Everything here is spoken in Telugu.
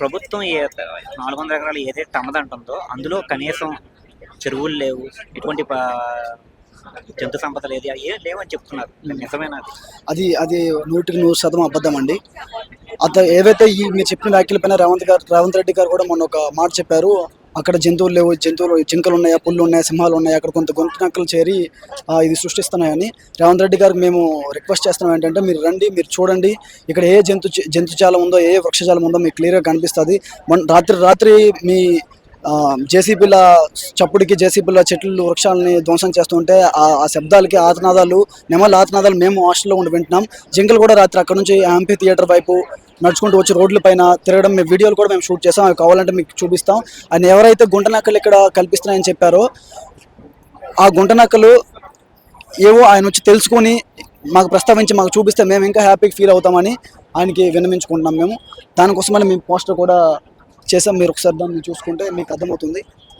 ప్రభుత్వం ఏ నాలుగు వందల ఎకరాలు ఏదైతే తమదంటుందో అందులో కనీసం చెరువులు లేవు ఎటువంటి జంతు సంపద లేదు ఏ లేవని చెప్తున్నారు. నిజమేనా అది? అది అది నూటికి నూరు శాతం అబద్ధం అండి. అత ఏవైతే ఈ మీరు చెప్పిన వ్యాఖ్యలపైన రేవంత్ గారు రేవంత్ రెడ్డి గారు కూడా మొన్న ఒక మాట చెప్పారు. అక్కడ జంతువులు లేవు జంతువులు జింకలు ఉన్నాయా పుల్లు ఉన్నాయా సింహాలు ఉన్నాయా అక్కడ కొంత గొంతు నక్కలు చేరి ఇది సృష్టిస్తున్నాయని రేవంత్ రెడ్డి గారికి మేము రిక్వెస్ట్ చేస్తున్నాం ఏంటంటే మీరు రండి మీరు చూడండి ఇక్కడ ఏ జంతు జంతుజాలం ఉందో ఏ వృక్షజాలం ఉందో మీకు క్లియర్గా కనిపిస్తుంది. మన రాత్రి రాత్రి మీ జేసీబీల చప్పుడికి జేసీబీల చెట్లు వృక్షాలని ధ్వంసం చేస్తుంటే ఆ శబ్దాలకి ఆతనాదాలు నెమల ఆతనాదాలు మేము హాస్టల్లో ఉండి వింటున్నాం. జింకలు కూడా రాత్రి అక్కడ నుంచి ఎంపీ థియేటర్ వైపు నడుచుకుంటూ వచ్చి రోడ్ల పైన తిరగడం మేము వీడియోలు కూడా మేము షూట్ చేస్తాం. అవి కావాలంటే మీకు చూపిస్తాం. ఆయన ఎవరైతే గుంటనక్కలు ఇక్కడ కల్పిస్తున్నాయని చెప్పారో ఆ గుంటనక్కలు ఏవో ఆయన వచ్చి తెలుసుకొని మాకు ప్రస్తావించి మాకు చూపిస్తే మేము ఇంకా హ్యాపీగా ఫీల్ అవుతామని ఆయనకి విన్నవించుకుంటున్నాం మేము. దానికోసమని మేము పోస్టర్ కూడా చేసాం మీరు ఒకసారి దాన్ని చూసుకుంటే మీకు అర్థమవుతుంది.